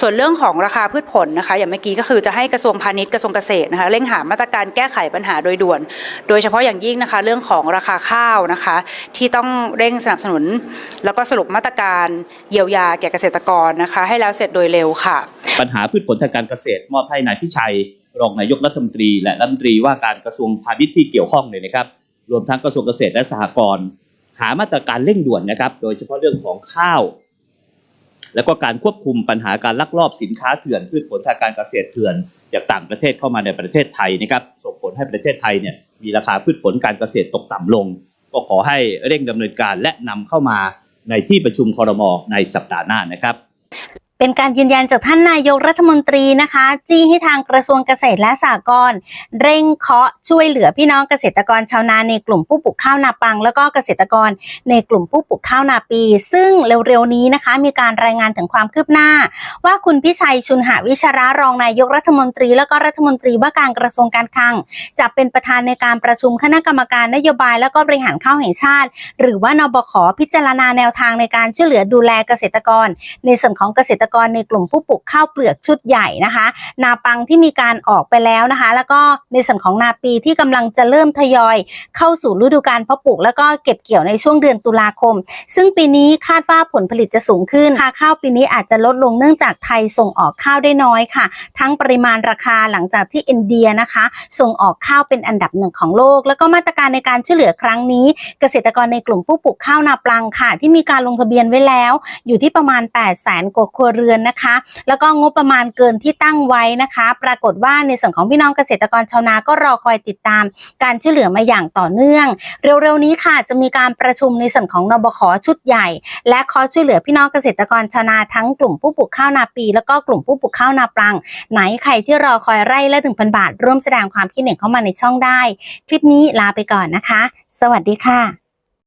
ส่วนเรื่องของราคาพืชผลนะคะ อย่างเมื่อกี้ก็คือจะให้กระทรวงพาณิชย์กระทรวงเกษตรนะคะเร่งหามาตรการแก้ไขปัญหาโดยด่วน โดยเฉพาะอย่างยิ่งนะคะเรื่องของราคาข้าวนะคะ ที่ต้องเร่งสนับสนุน แล้วก็สรุปมาตรการเยียวยาแก่เกษตรกรนะคะ ให้แล้วเสร็จโดยเร็วค่ะ ปัญหาพืชผลทางการเกษตรมอบให้นายพิชัยรองนายกรัฐมนตรีและรัฐมนตรีว่าการกระทรวงพาณิชย์ที่เกี่ยวข้องเลยนะครับ รวมทั้งกระทรวงเกษตรและสหกรณ์หามาตรการเร่งด่วนนะครับ โดยเฉพาะเรื่องของข้าว แล้วก็การควบคุมปัญหาการลักลอบสินค้าเถื่อนพืชผลทางการเกษตรเถื่อน จากต่างประเทศเข้ามาในประเทศไทยนะครับส่งผลให้ประเทศไทยเนี่ยมีราคาพืชผลการเกษตรตกต่ำลง ก็ขอให้เร่งดำเนินการและนำเข้ามาในที่ประชุมคอรมอในสัปดาห์หน้านะครับ เป็นการยืนยันจากท่านนายกรัฐมนตรีนะคะ จี้ให้ทางกระทรวงเกษตรและสหกรณ์เร่งเคาะช่วยเหลือพี่น้องเกษตรกรชาวนาในกลุ่มผู้ปลูกข้าวนาปัง แล้วก็เกษตรกรในกลุ่มผู้ปลูกข้าวนาปี ซึ่งเร็วๆนี้นะคะ มีการรายงานถึงความคืบหน้า ว่าคุณพิชัยชุนหาวิชารารองนายกรัฐมนตรี แล้วก็รัฐมนตรีว่าการกระทรวงการคลังจะเป็นประธานในการประชุมคณะกรรมการนโยบาย แล้วก็บริหารข้าวแห่งชาติ หรือว่านบขพิจารณาแนวทางในการช่วยเหลือดูแลเกษตรกร ในส่วนของเกษตรกรในกลุ่มผู้ปลูกข้าวเปลือกชุดใหญ่นะคะ นาปังที่มีการออกไปแล้วนะคะ แล้วก็ในส่วนของนาปีที่กำลังจะเริ่มทยอย เข้าสู่ฤดูการเพาะปลูก แล้วก็เก็บเกี่ยวในช่วงเดือนตุลาคม ซึ่งปีนี้คาดว่าผลผลิตจะสูงขึ้นราคาข้าวปีนี้อาจจะลดลงเนื่องจากไทยส่งออกข้าวได้น้อยค่ะ ทั้งปริมาณราคาหลังจากที่อินเดียนะคะ ส่งออกข้าวเป็นอันดับหนึ่งของโลก แล้วก็มาตรการในการช่วยเหลือครั้งนี้ เกษตรกรในกลุ่มผู้ปลูกข้าวนาปลังค่ะ ที่มีการลงทะเบียนไว้แล้ว อยู่ที่ประมาณ8 0 0แสนกว่าครัวเรือนนะคะ แล้วก็งบประมาณเกินที่ตั้งไว้นะคะ ปรากฏว่าในส่วนของพี่น้องเกษตรกรชาวนาก็รอคอยติดตาม การช่วยเหลือมาอย่างต่อเนื่อง เร็วๆนี้ค่ะจะมีการประชุมในส่วนของนบขชุดใหญ่ และขอช่วยเหลือพี่น้องเกษตรกรชาวนาทั้งกลุ่มผู้ปลูกข้าวนาปี แล้วก็กลุ่มผู้ปลูกข้าวนาปลัง ไหนใครที่รอคอยไร่ละ1,000 บาท ร่วมแสดงความคิดเห็นเข้ามาในช่องได้ คลิปนี้ลาไปก่อนนะคะ สวัสดีค่ะ